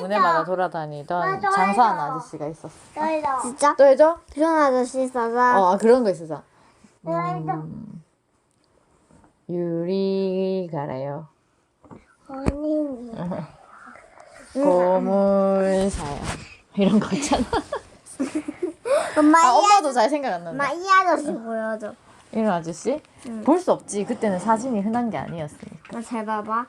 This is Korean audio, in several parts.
동네마다 돌아다니던 맞아요. 장사하는 아저씨가 있었어. 저희도. 진짜? 또 해줘? 그런 아저씨 있어서 어, 아, 그런 거 있었어. 저희도. 음, 유리 가라요. 언니. 고물 사요. 이런 거 있잖아. 엄마 아, 이 엄마도 잘 생각 안 난다. 엄마 이 아저씨 보여줘. 이런 아저씨? 볼 수 없지. 그때는 사진이 흔한 게 아니었으니까. 나 잘 봐봐.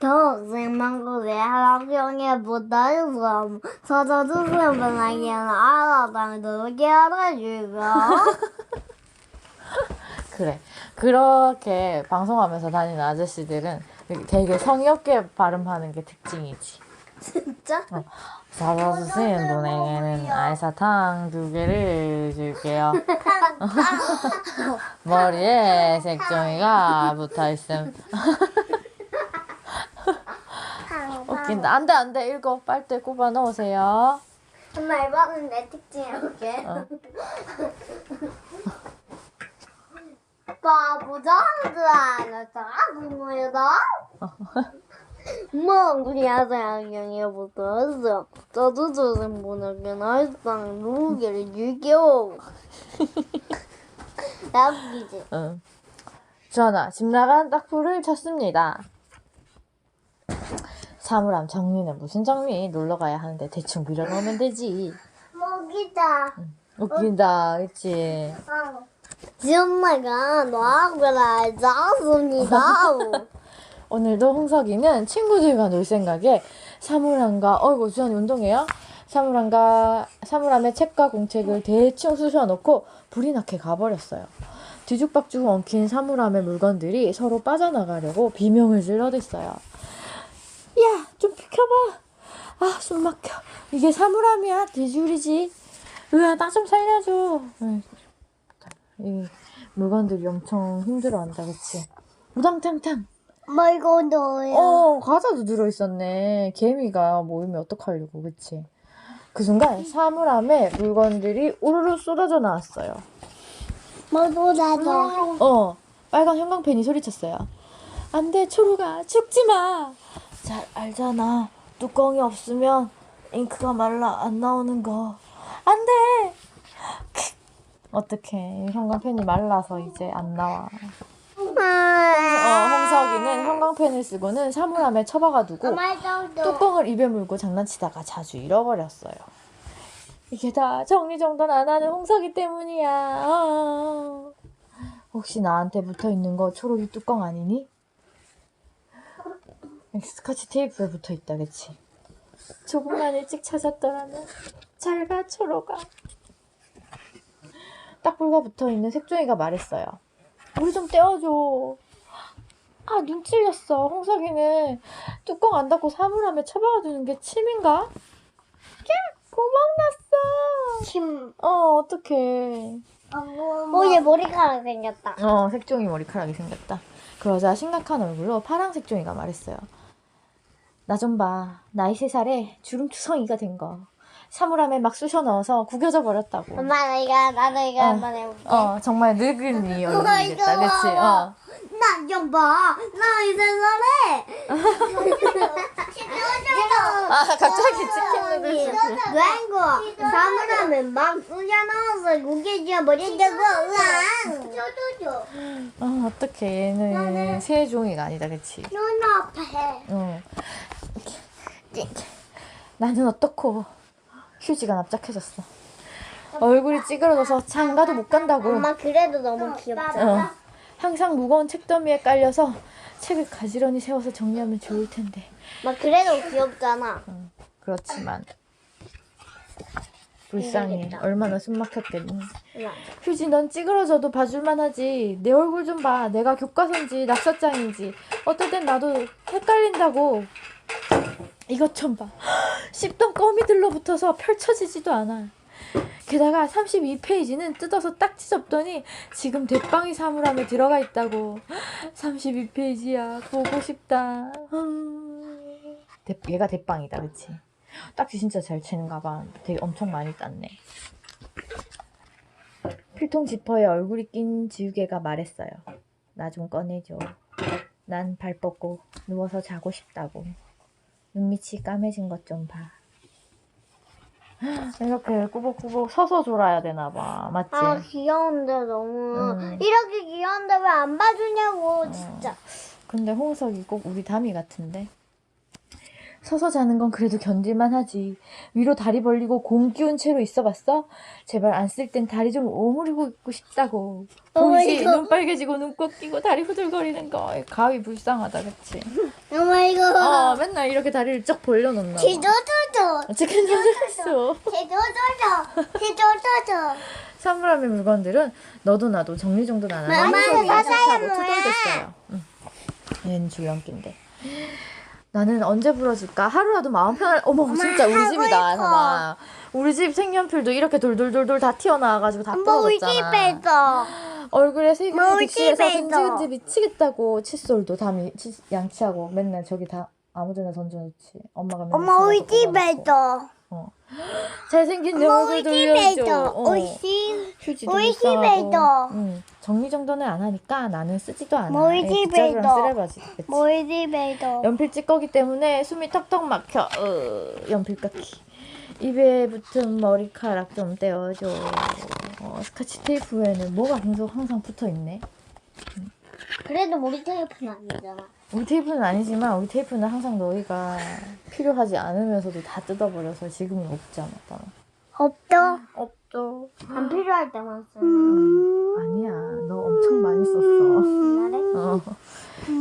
동생망고대 하락경에 붙어있어 서저주는 분에게는 알아당도 깨어주고 그래. 그렇게 방송하면서 다니는 아저씨들은 되게 성의 없게 발음하는 게 특징이지. 진짜? 잡아주신 분에게는 알사탕 두 개를 줄게요. 머리에 색종이가 붙어 있음. 웃긴다. 안 돼, 안 돼. 읽어. 빨대 꼽아 넣으세요. 엄마 이번엔 내 특징 해볼게. 어. 바보자들 짜증나다. 멍구리야 사양경에 붙어있어. 서저주는 분에게는 알아당 두 개를 줄게요. 나 웃기지? 응. 주하나, 집 나간 딱풀을 쳤습니다. 사물함 정리는 무슨 정리? 놀러 가야 하는데 대충 밀어넣으면 되지. 먹이다. 웃긴다, 그치? 지엄마가 너하고라 짰습니다. 오늘도 홍석이는 친구들과 놀 생각에 사물함과 어이구 주한이 운동해요? 사물함과 사물함에 책과 공책을 대충 쑤셔놓고 불이 나게 가버렸어요. 뒤죽박죽 엉킨 사물함의 물건들이 서로 빠져나가려고 비명을 질러댔어요. 비켜봐. 아, 숨 막혀. 이게 사물함이야, 뒤줄이지. 으아, 나 좀 살려줘. 이 물건들이 엄청 힘들어 한다, 그치? 우당탕탕. 뭐 이거 너야. 어, 과자도 들어있었네. 개미가 모이면 어떡하려고, 그치? 그 순간 사물함에 물건들이 우르르 쏟아져 나왔어요. 뭐도 나도. 어, 빨간 형광펜이 소리쳤어요. 안 돼, 초록아, 죽지 마! 잘 알잖아. 뚜껑이 없으면 잉크가 말라 안 나오는 거. 안 돼! 어떡해. 형광펜이 말라서 이제 안 나와. 어, 홍석이는 형광펜을 쓰고는 사물함에 처박아 두고 말도 뚜껑을 입에 물고 장난치다가 자주 잃어버렸어요. 이게 다 정리정돈 안 하는 홍석이 때문이야. 아. 혹시 나한테 붙어 있는 거 초록이 뚜껑 아니니? 스카치 테이프에 붙어 있다, 그치? 조금만 일찍 찾았더라면 잘 가, 초록아. 딱 불과 붙어 있는 색종이가 말했어요. 우리 좀 떼어줘. 아, 눈 찔렸어. 홍석이는 뚜껑 안 닫고 사물함에 처박아두는 게 침인가? 야, 구멍 났어. 침. 어, 어떡해. 오얘 머리카락 생겼다. 어, 색종이 머리카락이 생겼다. 그러자 심각한 얼굴로 파랑 색종이가 말했어요. 나 좀 봐. 나이 세 살에 주름투성이가 된 거. 사물함에 막 쑤셔 넣어서 구겨져 버렸다고. 엄마 나 이거 나도 이거 어. 한번 해볼게. 어, 정말 늙은이 얼굴이겠다. 봐봐. 어. 나좀 봐. 나 이제 살에. 아, 갑자기 치킨 누들. 맹고 사물함에 막 쑤셔 넣어서 구겨져 버린다고. 저도죠. 아, 어떡해. 얘는 새 종이가 아니다. 그치? 눈 앞에. 응. 나는 어떻고 휴지가 납작해졌어. 얼굴이 찌그러져서 장가도 못 간다고. 엄마 그래도 너무 귀엽다. 어. 항상 무거운 책더미에 깔려서 책을 가지런히 세워서 정리하면 좋을 텐데. 엄마 그래도 귀엽잖아. 그렇지만 불쌍해. 힘들겠다. 얼마나 숨 막혔겠니. 휴지 넌 찌그러져도 봐줄만 하지. 내 얼굴 좀 봐. 내가 교과서인지 낙서장인지. 어떨 땐 나도 헷갈린다고. 이것 좀 봐. 씹던 껌이 들러붙어서 펼쳐지지도 않아. 게다가 32페이지는 뜯어서 딱 찢었더니 지금 대빵이 사물함에 들어가 있다고. 32페이지야. 보고 싶다. 얘가 대빵이다. 그치? 딱지 진짜 잘 치는가 봐. 되게 엄청 많이 땄네. 필통 지퍼에 얼굴이 낀 지우개가 말했어요. 나 좀 꺼내줘. 난 발 뻗고 누워서 자고 싶다고. 눈밑이 까매진 것 좀 봐. 이렇게 꾸벅꾸벅 서서 졸아야 되나 봐. 맞지? 아 귀여운데 너무 음. 이렇게 귀여운데 왜 안 봐주냐고 진짜. 근데 홍석이 꼭 우리 담이 같은데. 서서 자는 건 그래도 견딜만 하지. 위로 다리 벌리고 공 끼운 채로 있어 봤어? 제발 안 쓸 땐 다리 좀 오므리고 있고 싶다고. 보이지? 어머, 이거. 눈 빨개지고 눈꼭 끼고 다리 후들거리는 거. 가위 불쌍하다, 그치? 어머 이거. 어, 맨날 이렇게 다리를 쫙 벌려놓나 봐. 지도도도. 어떻게 놀랐어? 지도도도. 지도도도. 사물함의 물건들은 너도 나도 정리정돈 안 하는 엄마, 뭐야. 투덜댔어요. 응. 얘는 줄넘기인데. 나는 언제 부러질까? 하루라도 마음 편할. 어머, 진짜 우리 집이다. 봐봐. 우리 집 색연필도 이렇게 돌돌돌돌 다 튀어나와가지고 다 엄마 우리 부러졌잖아. 집에서. 얼굴에 세균이 득실해서. 근질근질 미치겠다고 칫솔도 다 미, 치, 양치하고 맨날 저기 다 아무데나 던져놓지. 엄마가 맨날 엄마 우리 집에서. 잘생긴 내 얼굴 돌려줘. 어. 우리 불쌍하고. 집에도. 응. 정리정돈을 안 하니까 나는 쓰지도 않아. 쓰레바지. 우리 집에도. 연필 찌꺼기 때문에 숨이 턱턱 막혀. 으, 연필 깎기. 입에 붙은 머리카락 좀 떼어줘. 어, 스카치 테이프에는 뭐가 계속 항상 붙어 있네. 그래도 우리 테이프는 아니잖아. 우리 테이프는 아니지만 우리 테이프는 항상 너희가 필요하지 않으면서도 다 뜯어버려서 지금은 없잖아. 따로. 없죠? 없죠. 안 필요할 때만 쓰. 아니야. 너 엄청 많이 썼어. 그래? 어.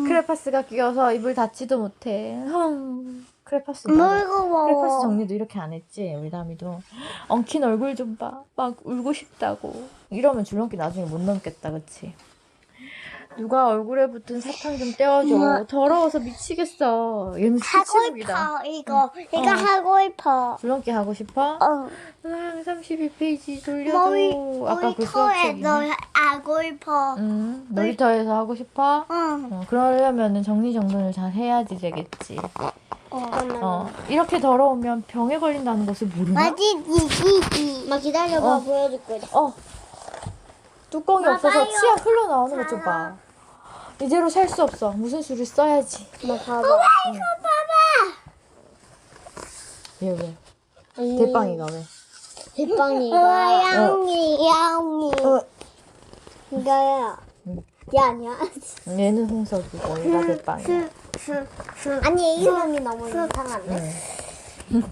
크레파스가 끼어서 입을 닫지도 못해. 헝. 크레파스. 뭐 봐. 크레파스 정리도 이렇게 안 했지. 우리 다미도. 엉킨 얼굴 좀 봐. 막 울고 싶다고. 이러면 줄넘기 나중에 못 넘겠다. 그치? 누가 얼굴에 붙은 사탕 좀 떼어줘. 우와. 더러워서 미치겠어. 얘는 하고 수치룩이다. 싶어 이거 이거 어. 하고 싶어. 줄넘기 하고 싶어? 어. 으앙, 32페이지 돌려줘. 머리 아까 그 수학책이네. 놀이터에서 하고 싶어. 응. 놀이터에서 하고 싶어? 응. 어, 그러려면은 정리정돈을 잘 해야지 되겠지. 어. 어, 이렇게 더러우면 병에 걸린다는 것을 모르나? 맛있지. 막 기다려봐 어. 보여줄 거야. 어. 뚜껑이 봐봐요. 없어서 치아 흘러나오는 것 좀 봐. 이대로 살 수 없어. 무슨 수를 써야지. 막 봐봐. 응. 얘 왜? 대빵이가 왜? 대빵이가. 양이 양이. 이거야. 응. 얘 아니야. 얘는 홍석이고 얘가 대빵이야. 아니 이 사람이 너무 이상한데. 응.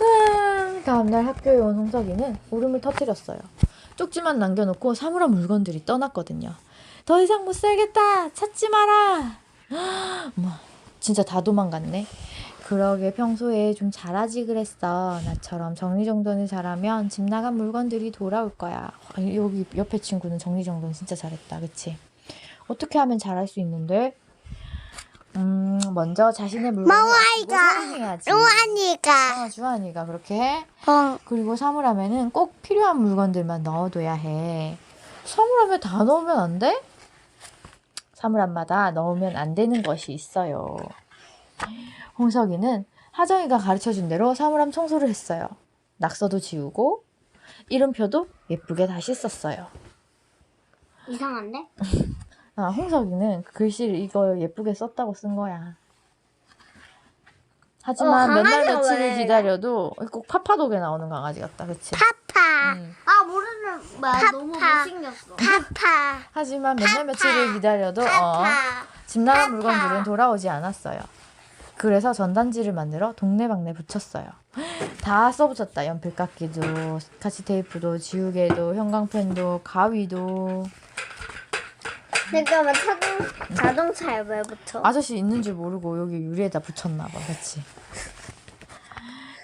아, 다음날 학교에 온 홍석이는 울음을 터뜨렸어요. 쪽지만 남겨놓고 사물함 물건들이 떠났거든요. 더 이상 못 살겠다. 찾지 마라. 뭐 진짜 다 도망갔네. 그러게 평소에 좀 잘하지 그랬어. 나처럼 정리정돈을 잘하면 집 나간 물건들이 돌아올 거야. 여기 옆에 친구는 정리정돈 진짜 잘했다. 그치? 어떻게 하면 잘할 수 있는데? 음, 먼저 자신의 물건을 아끼고 사용해야지. 루안이가. 어, 주한이가 그렇게 해. 어. 그리고 사물함에는 꼭 필요한 물건들만 넣어둬야 해. 사물함에 다 넣으면 안 돼? 사물함마다 넣으면 안 되는 것이 있어요. 홍석이는 하정이가 가르쳐준 대로 사물함 청소를 했어요. 낙서도 지우고 이름표도 예쁘게 다시 썼어요. 이상한데? 아, 홍석이는 그 글씨를 이거 예쁘게 썼다고 쓴 거야. 하지만 어, 몇날 강아지가 며칠을 왜? 기다려도 꼭 파파독에 나오는 강아지 같다, 그치? 파파. 음. 아 모르 는 뭐야 너무 못생겼어. 파파. 하지만 몇 날 며칠을 기다려도 어. 집 나간 물건들은 돌아오지 않았어요. 그래서 전단지를 만들어 동네방네 붙였어요. 다 써붙였다. 연필 깎기도, 스카치 테이프도, 지우개도, 형광펜도, 가위도. 잠깐만 자동 자동차에 왜 붙여? 아저씨 있는 줄 모르고 여기 유리에다 붙였나 봐. 그치?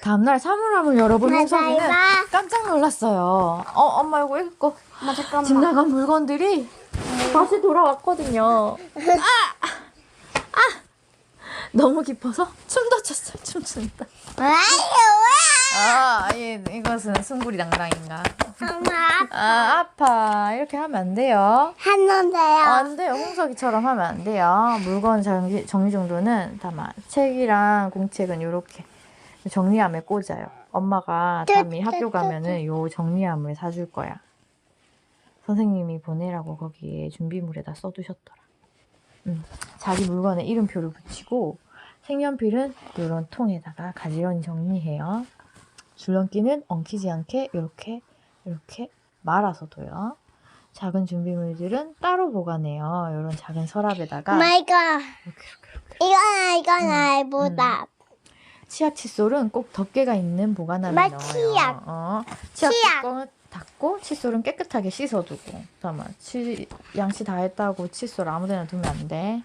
다음날 사물함을 열어본 홍석이는 맞아요. 깜짝 놀랐어요. 어, 엄마 이거 읽고. 엄마 집 잠깐만. 나간 물건들이 다시 돌아왔거든요. 아! 아! 너무 깊어서 춤도 췄어요. 춤춘다. 아, 이, 이것은 숭구리 당당인가. 왜? 엄마 아, 아파. 이렇게 하면 안 돼요. 했는데요. 안 돼요. 홍석이처럼 하면 안 돼요. 물건 정리, 정리정돈은 다만 책이랑 공책은 이렇게 정리함에 꽂아요. 엄마가 담이 학교 가면은 요 정리함을 사줄 거야. 선생님이 보내라고 거기에 준비물에다 써두셨더라. 음, 자기 물건에 이름표를 붙이고 색연필은 이런 통에다가 가지런히 정리해요. 줄넘기는 엉키지 않게 이렇게 이렇게 말아서 둬요. 작은 준비물들은 따로 보관해요. 이런 작은 서랍에다가 마이가 이렇게 이렇게 이렇게. 이건 이건 음, 치약 칫솔은 꼭 덮개가 있는 보관함에 마, 넣어요. 치약. 어, 치약, 치약. 뚜껑을 닫고 칫솔은 깨끗하게 씻어두고. 잠깐만, 치, 양치 다 했다고 칫솔 아무데나 두면 안 돼.